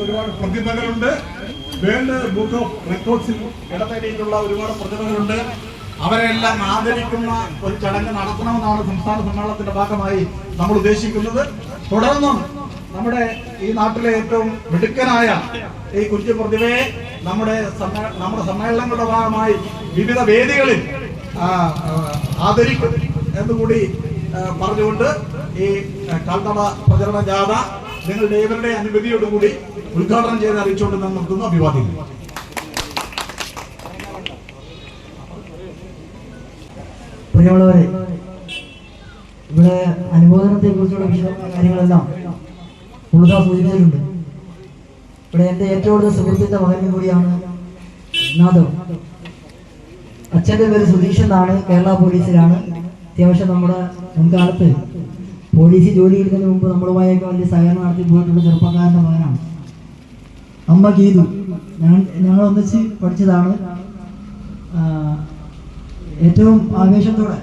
ഒരുപാട് പ്രതിഭകളുണ്ട്. World book of റെക്കോർഡ്സിൽ ഇടം നേടിയിട്ടുള്ള ഒരുപാട് പ്രതിഭകളുണ്ട്. അവരെല്ലാം ആദരിക്കുന്ന ഒരു ചടങ്ങ് നടത്തണമെന്നാണ് സംസ്ഥാന സമ്മേളനത്തിന്റെ ഭാഗമായി നമ്മൾ ഉദ്ദേശിക്കുന്നത്. തുടർന്നും നമ്മുടെ ഈ നാട്ടിലെ ഏറ്റവും മിടുക്കനായ ഈ കുഞ്ചു പ്രതിഭയെ നമ്മുടെ നമ്മുടെ സമ്മേളനങ്ങളുടെ ഭാഗമായി വിവിധ വേദികളിൽ ആദരിക്കും എന്നുകൂടി പറഞ്ഞുകൊണ്ട് ഈ കണ്ടവ പ്രചരണ ജാഥ നിങ്ങളുടെ ഏവരുടെ അനുമതിയോടുകൂടി ഉദ്ഘാടനം ചെയ്ത് അറിയിച്ചുകൊണ്ട് ഞാൻ നിർത്തുന്നു അഭിവാദ്യങ്ങൾ പ്രിയമുള്ളവരെ ഇവിടെ അനുമോദനത്തെ കുറിച്ചുള്ള വിശദമായ കാര്യങ്ങളെല്ലാം ഉള്ളതാ സൂചിപ്പിച്ചിട്ടുണ്ട്. ഇവിടെ എന്റെ ഏറ്റവും കൂടുതൽ സുഹൃത്തിന്റെ മകനും കൂടിയാണ് നാദവ് അച്ഛന്റെ പേര് സുധീഷ് എന്നാണ് കേരള പോലീസിലാണ്. അത്യാവശ്യം നമ്മുടെ മുൻകാലത്ത് പോലീസിൽ ജോലി ചെയ്യുന്നതിന് മുമ്പ് നമ്മളുമായൊക്കെ വലിയ സഹകരണം നടത്തി പോയിട്ടുള്ള ചെറുപ്പക്കാരന്റെ മകനാണ്. അമ്മ ഗീതു. ഞങ്ങൾ ഞങ്ങൾ ഒന്നിച്ച് പഠിച്ചതാണ്. ഏറ്റവും ആവേശത്തോടെ.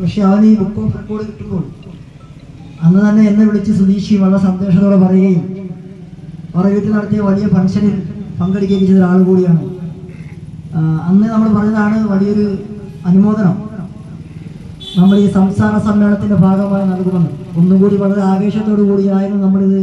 പക്ഷെ അവൻ ഈ ബുക്ക് റെക്കോർഡ് കിട്ടുമ്പോൾ അന്ന് തന്നെ എന്നെ വിളിച്ച് സുധീഷി വളരെ സന്തോഷത്തോടെ പറയുകയും അവരുടെ വീട്ടിൽ നടത്തിയ വലിയ ഫംഗ്ഷനിൽ പങ്കെടുക്കുകയും ചെയ്ത ഒരാൾ കൂടിയാണ് അന്ന് നമ്മൾ പറഞ്ഞതാണ് വലിയൊരു അനുമോദനം. നമ്മൾ ഈ സംസ്ഥാന സമ്മേളനത്തിന്റെ ഭാഗമായി നൽകുമെന്ന്. ഒന്നുകൂടി വളരെ ആവേശത്തോടു കൂടിയായിരുന്നു നമ്മളിത്